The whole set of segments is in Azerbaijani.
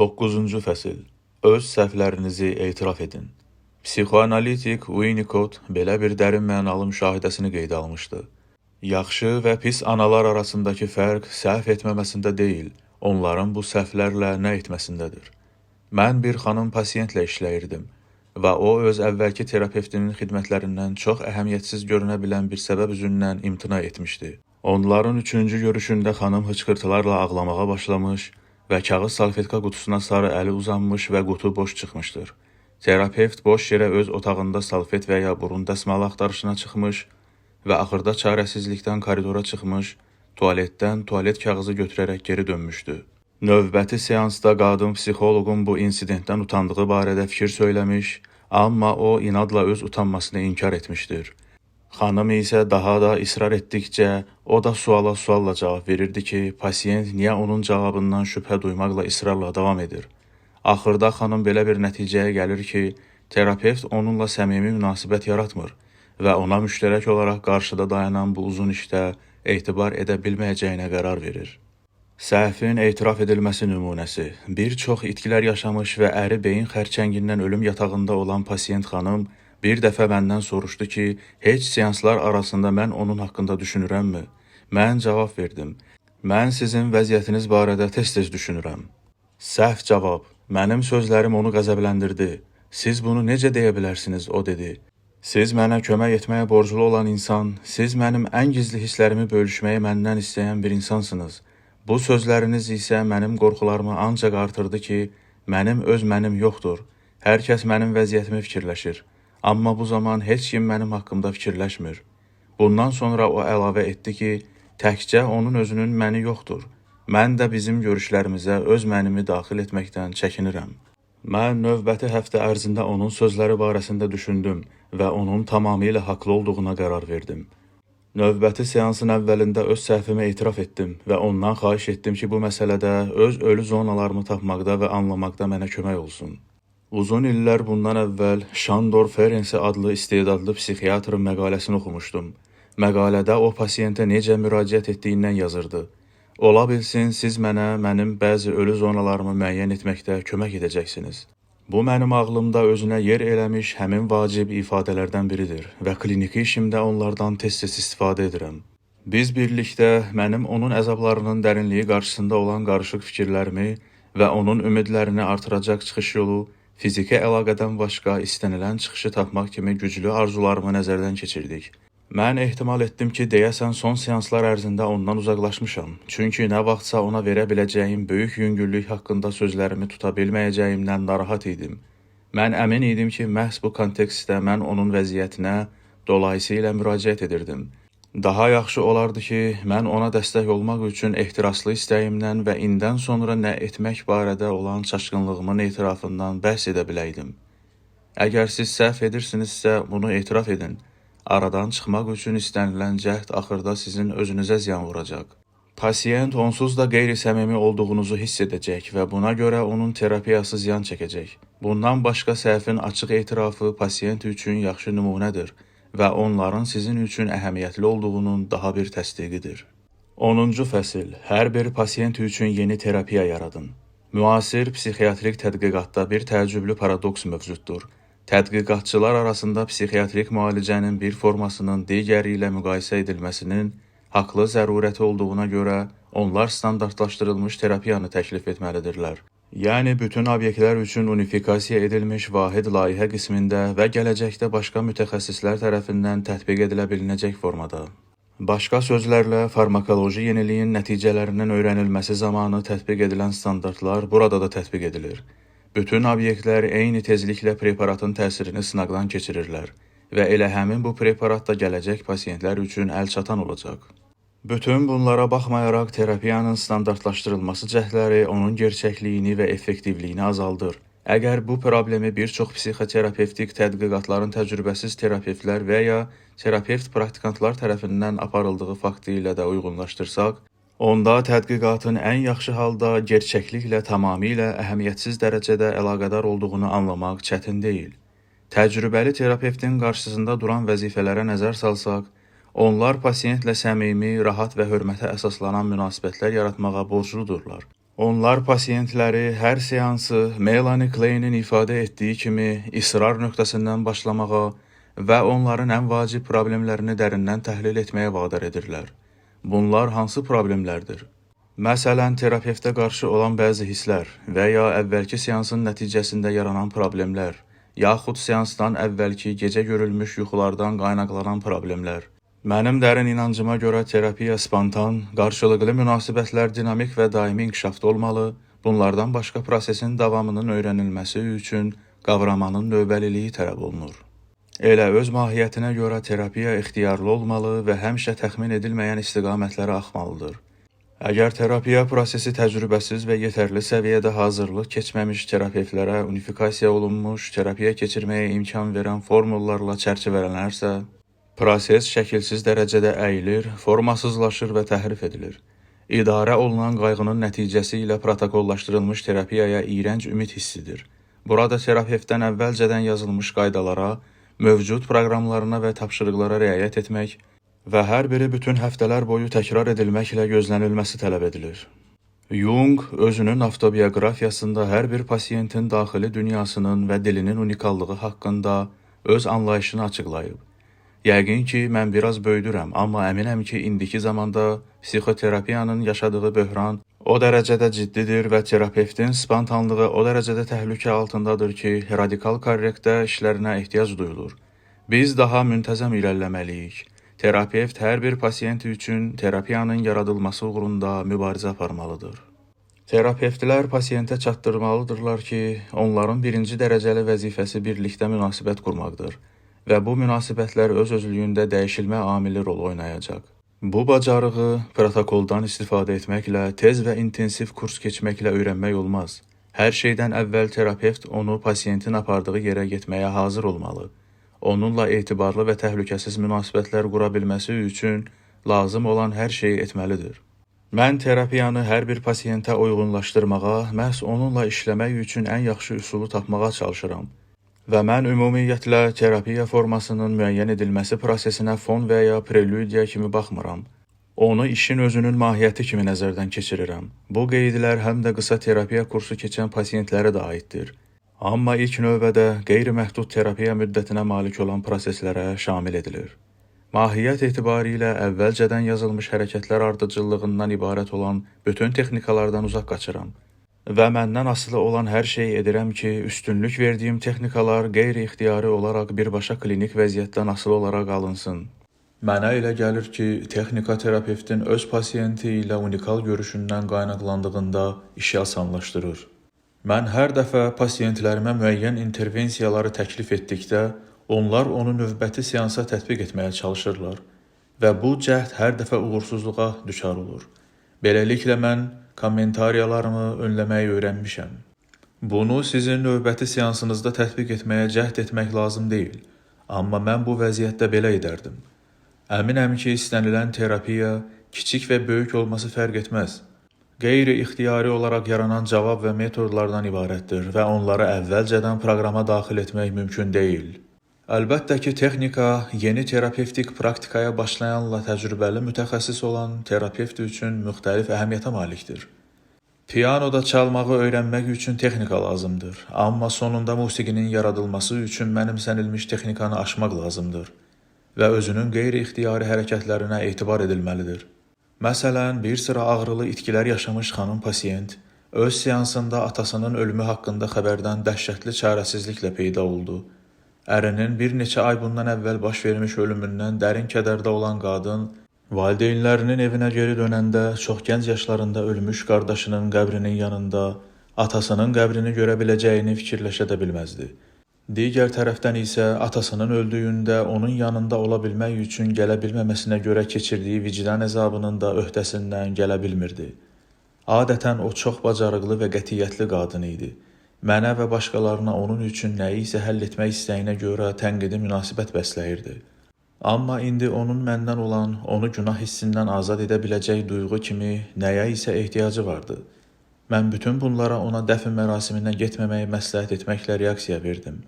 9-cu fəsil. Öz səhvlərinizi etiraf edin. Psixoanalitik Winnicott belə bir dərin mənalı müşahidəsini qeydə almışdı. Yaxşı və pis analar arasındakı fərq səhv etməməsində deyil, onların bu səhvlərlə nə etməsindədir. Mən bir xanım pasiyentlə işləyirdim və o öz əvvəlki terapevtinin xidmətlərindən çox əhəmiyyətsiz görünə bilən bir səbəb üzündən imtina etmişdi. Onların üçüncü görüşündə xanım hıçqırtılarla ağlamağa başlamış və kağız salfetka qutusuna sarı əli uzanmış və qutu boş çıxmışdır. Terapevt boş yerə öz otağında salfet və ya burun dəsmalı axtarışına çıxmış və axırda çarəsizlikdən koridora çıxmış, tualetdən tualet kağızı götürərək geri dönmüşdü. Növbəti seansda qadın psixoloqun bu insidentdən utandığı barədə fikir söyləmiş, amma o inadla öz utanmasını inkar etmişdir. Xanım isə daha da israr etdikcə o da suala sualla cavab verirdi ki, pasiyent niyə onun cavabından şübhə duymaqla israrla davam edir. Axırda xanım belə bir nəticəyə gəlir ki, terapevt onunla səmimi münasibət yaratmır və ona müştərək olaraq qarşıda dayanan bu uzun işdə etibar edə bilməyəcəyinə qərar verir. Səhvin etiraf edilməsi nümunəsi. Bir çox itkilər yaşamış və əri beyin xərçəngindən ölüm yatağında olan pasiyent xanım bir dəfə məndən soruşdu ki, heç seanslar arasında mən onun haqqında düşünürəmmi? Mən cavab verdim. Mən sizin vəziyyətiniz barədə tez-tez düşünürəm. Səhv cavab. Mənim sözlərim onu qəzəbləndirdi. Siz bunu necə deyə bilərsiniz, o dedi. Siz mənə kömək etməyə borclu olan insan, siz mənim ən gizli hisslərimi bölüşməyi məndən istəyən bir insansınız. Bu sözləriniz isə mənim qorxularımı ancaq artırdı ki, mənim öz mənim yoxdur. Hər kəs mənim vəziyyətimi fikirləşir. Amma bu zaman heç kim mənim haqqımda fikirləşmir. Bundan sonra o əlavə etdi ki, təkcə onun özünün məni yoxdur. Mən də bizim görüşlərimizə öz mənimi daxil etməkdən çəkinirəm. Mən növbəti həftə ərzində onun sözləri barəsində düşündüm və onun tamamilə haqlı olduğuna qərar verdim. Növbəti seansın əvvəlində öz səhvimi etiraf etdim və ondan xahiş etdim ki, bu məsələdə öz ölü zonalarımı tapmaqda və anlamaqda mənə kömək olsun. Uzun illər bundan əvvəl Şandor Ferensi adlı istedadlı psixiatrın məqaləsini oxumuşdum. Məqalədə o pasiyentə necə müraciət etdiyindən yazırdı. Ola bilsin siz mənə mənim bəzi ölü zonalarımı müəyyən etməkdə kömək edəcəksiniz. Bu mənim ağlımda özünə yer eləmiş həmin vacib ifadələrdən biridir və kliniki işimdə onlardan tez-tez istifadə edirəm. Biz birlikdə mənim onun əzablarının dərinliyi qarşısında olan qarışıq fikirlərimi və onun ümidlərini artıracaq çıxış yolu fiziki əlaqədən başqa istənilən çıxışı tapmaq kimi güclü arzularımı nəzərdən keçirdik. Mən ehtimal etdim ki, deyəsən son seanslar ərzində ondan uzaqlaşmışam. Çünki nə vaxtsa ona verə biləcəyim böyük yüngüllük haqqında sözlərimi tuta bilməyəcəyimdən narahat idim. Mən əmin idim ki, məhz bu kontekstdə mən onun vəziyyətinə dolayısıyla müraciət edirdim. Daha yaxşı olardı ki, mən ona dəstək olmaq üçün ehtiraslı istəyimdən və indən sonra nə etmək barədə olan çaşqınlığımın etirafından bəhs edə biləydim. Əgər siz səhv edirsinizsə, bunu etiraf edin. Aradan çıxmaq üçün istənilən cəhd axırda sizin özünüzə ziyan vuracaq. Pasiyent onsuz da qeyri-səmimi olduğunuzu hiss edəcək və buna görə onun terapiyası ziyan çəkəcək. Bundan başqa səhvin açıq etirafı pasiyent üçün yaxşı nümunədir və onların sizin üçün əhəmiyyətli olduğunun daha bir təsdiqidir. 10-cu fəsil. Hər bir pasiyent üçün yeni terapiya yaradın. Müasir psixiatrik tədqiqatda bir təəccüblü paradoks mövcuddur. Tədqiqatçılar arasında psixiatrik müalicənin bir formasının digəri ilə müqayisə edilməsinin haqlı zərurəti olduğuna görə onlar standartlaşdırılmış terapiyanı təklif etməlidirlər. Yəni bütün obyektlər üçün unifikasiya edilmiş vahid layihə qismində və gələcəkdə başqa mütəxəssislər tərəfindən tətbiq edilə bilinəcək formada. Başqa sözlərlə, farmakoloji yeniliyin nəticələrinin öyrənilməsi zamanı tətbiq edilən standartlar burada da tətbiq edilir. Bütün obyektlər eyni tezliklə preparatın təsirini sınaqdan keçirirlər və elə həmin bu preparat da gələcək pasiyentlər üçün əlçatan olacaq. Bütün bunlara baxmayaraq terapiyanın standartlaşdırılması cəhdləri onun gerçəkliyini və effektivliyini azaldır. Əgər bu problemi bir çox psixoterapevtik tədqiqatların təcrübəsiz terapevtlər və ya terapevt praktikantlar tərəfindən aparıldığı faktı ilə də uyğunlaşdırsaq, onda tədqiqatın ən yaxşı halda gerçəkliklə tamamilə əhəmiyyətsiz dərəcədə əlaqədar olduğunu anlamaq çətin deyil. Təcrübəli terapevtin qarşısında duran vəzifələrə nəzər salsaq, Onlar pasiyentlə səmimi, rahat və hörmətə əsaslanan münasibətlər yaratmağa borcludurlar. Onlar pasiyentləri hər seansı Melanie Klein'in ifadə etdiyi kimi israr nöqtəsindən başlamağa və onların ən vacib problemlərini dərindən təhlil etməyə vadar edirlər. Bunlar hansı problemlərdir? Məsələn, terapevtə qarşı olan bəzi hisslər və ya əvvəlki seansın nəticəsində yaranan problemlər, yaxud seansdan əvvəlki gecə görülmüş yuxulardan qaynaqlanan problemlər. Mənim dərin inancıma görə terapiya spontan, qarşılıqlı münasibətlər dinamik və daimi inkişafda olmalı, bunlardan başqa prosesin davamının öyrənilməsi üçün qavramanın növbəliliyi tələb olunur. Elə öz mahiyyətinə görə terapiya ixtiyarlı olmalı və həmişə təxmin edilməyən istiqamətlərə axmalıdır. Əgər terapiya prosesi təcrübəsiz və yetərli səviyyədə hazırlıq keçməmiş terapevtlərə unifikasiya olunmuş, terapiya keçirməyə imkan verən formullarla çərçivələnərsə, Proses şəkilsiz dərəcədə əyilir, formasızlaşır və təhrif edilir. İdarə olunan qayğının nəticəsi ilə protokollaşdırılmış terapiyaya iyrənc ümid hissidir. Burada terapevtdən əvvəlcədən yazılmış qaydalara, mövcud proqramlarına və tapşırıqlara riayət etmək və hər biri bütün həftələr boyu təkrar edilməklə gözlənilməsi tələb edilir. Jung özünün avtobioqrafiyasında hər bir pasiyentin daxili dünyasının və dilinin unikallığı haqqında öz anlayışını açıqlayıb. Yəqin ki, mən biraz böyüdürəm, amma əminəm ki, indiki zamanda psixoterapiyanın yaşadığı böhran o dərəcədə ciddidir və terapevtin spontanlığı o dərəcədə təhlükə altındadır ki, radikal korrektə işlərinə ehtiyac duyulur. Biz daha müntəzəm irəliləməliyik. Terapevt hər bir pasiyent üçün terapiyanın yaradılması uğrunda mübarizə aparmalıdır. Terapevtlər pasiyentə çatdırmalıdırlar ki, onların birinci dərəcəli vəzifəsi birlikdə münasibət qurmaqdır və bu münasibətlər öz-özlüyündə dəyişilmə amili rol oynayacaq. Bu bacarığı protokoldan istifadə etməklə, tez və intensiv kurs keçməklə öyrənmək olmaz. Hər şeydən əvvəl terapevt onu pasiyentin apardığı yerə getməyə hazır olmalı. Onunla etibarlı və təhlükəsiz münasibətlər qura bilməsi üçün lazım olan hər şeyi etməlidir. Mən terapiyanı hər bir pasiyentə uyğunlaşdırmağa, məhz onunla işləmək üçün ən yaxşı üsulu tapmağa çalışıram. Və mən ümumiyyətlə terapiya formasının müəyyən edilməsi prosesinə fon və ya prelüdiya kimi baxmıram. Onu işin özünün mahiyyəti kimi nəzərdən keçirirəm. Bu qeydlər həm də qısa terapiya kursu keçən pasiyentlərə də aiddir. Amma ilk növbədə qeyri-məhdud terapiya müddətinə malik olan proseslərə şamil edilir. Mahiyyət etibarilə əvvəlcədən yazılmış hərəkətlər ardıcıllığından ibarət olan bütün texnikalardan uzaq qaçıram və məndən asılı olan hər şeyi edirəm ki, üstünlük verdiyim texnikalar qeyri-ixtiyari olaraq birbaşa klinik vəziyyətdən asılı olaraq alınsın. Mənə elə gəlir ki, texnika terapevtin öz pasiyenti ilə unikal görüşündən qaynaqlandığında işi asanlaşdırır. Mən hər dəfə pasiyentlərimə müəyyən intervensiyaları təklif etdikdə, onlar onu növbəti seansa tətbiq etməyə çalışırlar və bu cəhd hər dəfə uğursuzluğa düçar olur. Beləliklə mən kommentariyalarımı önləməyi öyrənmişəm. Bunu sizin növbəti seansınızda tətbiq etməyə cəhd etmək lazım deyil, amma mən bu vəziyyətdə belə edərdim. Əminəm ki, istənilən terapiya kiçik və böyük olması fərq etməz. Qeyri-ixtiyari olaraq yaranan cavab və metodlardan ibarətdir və onları əvvəlcədən proqrama daxil etmək mümkün deyil. Əlbəttə ki, texnika yeni terapevtik praktikaya başlayanla təcrübəli mütəxəssis olan terapevt üçün müxtəlif əhəmiyyətə malikdir. Pianoda çalmağı öyrənmək üçün texnika lazımdır, amma sonunda musiqinin yaradılması üçün mənimsənilmiş texnikanı aşmaq lazımdır və özünün qeyri-ixtiyari hərəkətlərinə etibar edilməlidir. Məsələn, bir sıra ağrılı itkilər yaşamış xanım pasiyent öz seansında atasının ölümü haqqında xəbərdən dəhşətli çarəsizliklə peyda oldu Ərinin bir neçə ay bundan əvvəl baş vermiş ölümündən dərin kədərdə olan qadın valideynlərinin evinə geri dönəndə çox gənc yaşlarında ölmüş qardaşının qəbrinin yanında atasının qəbrini görə biləcəyini fikirləşə də bilməzdi. Digər tərəfdən isə atasının öldüyündə onun yanında ola bilmək üçün gələ bilməməsinə görə keçirdiyi vicdan əzabının da öhdəsindən gələ bilmirdi. Adətən o çox bacarıqlı və qətiyyətli qadın idi. Mənə və başqalarına onun üçün nəyisə həll etmək istəyinə görə tənqidi münasibət bəsləyirdi. Amma indi onun məndən olan, onu günah hissindən azad edə biləcək duyğu kimi nəyə isə ehtiyacı vardı. Mən bütün bunlara ona dəfn mərasiminə getməməyi məsləhət etməklə reaksiya verdim.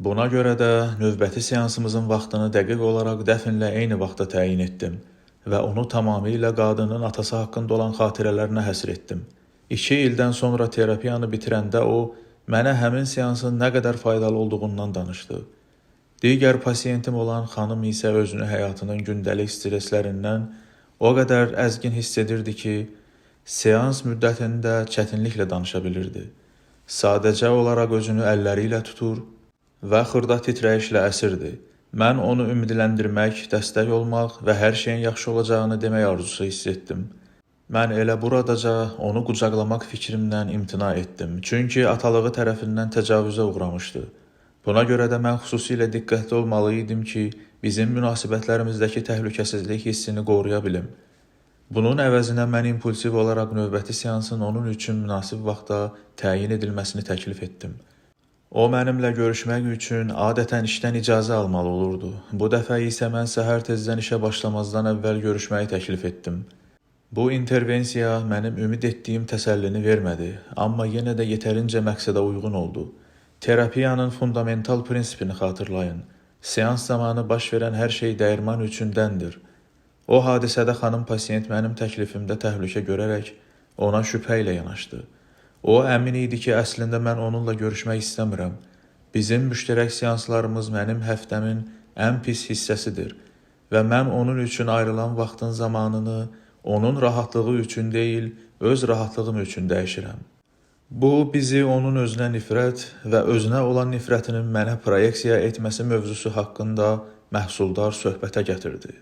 Buna görə də növbəti seansımızın vaxtını dəqiq olaraq dəfnlə eyni vaxta təyin etdim və onu tamamilə qadının atası haqqında olan xatirələrinə həsr etdim. 2 ildən sonra terapiyanı bitirəndə o mənə həmin seansın nə qədər faydalı olduğundan danışdı. Digər pasiyentim olan xanım isə özünü həyatının gündəlik stresslərindən o qədər əzgin hiss edirdi ki, seans müddətində çətinliklə danışa bilirdi. Sadəcə olaraq özünü əlləri ilə tutur və xırda titrəyişlə əsirdi. Mən onu ümidləndirmək, dəstək olmaq və hər şeyin yaxşı olacağını demək arzusu hiss etdim. Mən elə buradaca onu qucaqlamaq fikrimdən imtina etdim, çünki atalığı tərəfindən təcavüzə uğramışdı. Buna görə də mən xüsusilə diqqətli olmalı idim ki, bizim münasibətlərimizdəki təhlükəsizlik hissini qoruya bilim. Bunun əvəzinə mən impulsiv olaraq növbəti seansın onun üçün münasib vaxtda təyin edilməsini təklif etdim. O mənimlə görüşmək üçün adətən işdən icazə almalı olurdu. Bu dəfə isə mən səhər tezdən işə başlamazdan əvvəl görüşməyi təklif etdim. Bu intervensiya mənim ümid etdiyim təsəllini vermədi, amma yenə də yetərincə məqsədə uyğun oldu. Terapiyanın fundamental prinsipini xatırlayın. Seans zamanı baş verən hər şey dəyirman üçündəndir. O hadisədə xanım pasiyent mənim təklifimdə təhlükə görərək ona şübhə ilə yanaşdı. O əmin idi ki, əslində mən onunla görüşmək istəmirəm. Bizim müştərək seanslarımız mənim həftəmin ən pis hissəsidir və mən onun üçün ayrılan vaxtın zamanını onun rahatlığı üçün deyil, öz rahatlığım üçün dəyişirəm. Bu bizi onun özünə nifrət və özünə olan nifrətinin mənə proyeksiya etməsi mövzusu haqqında məhsuldar söhbətə gətirdi.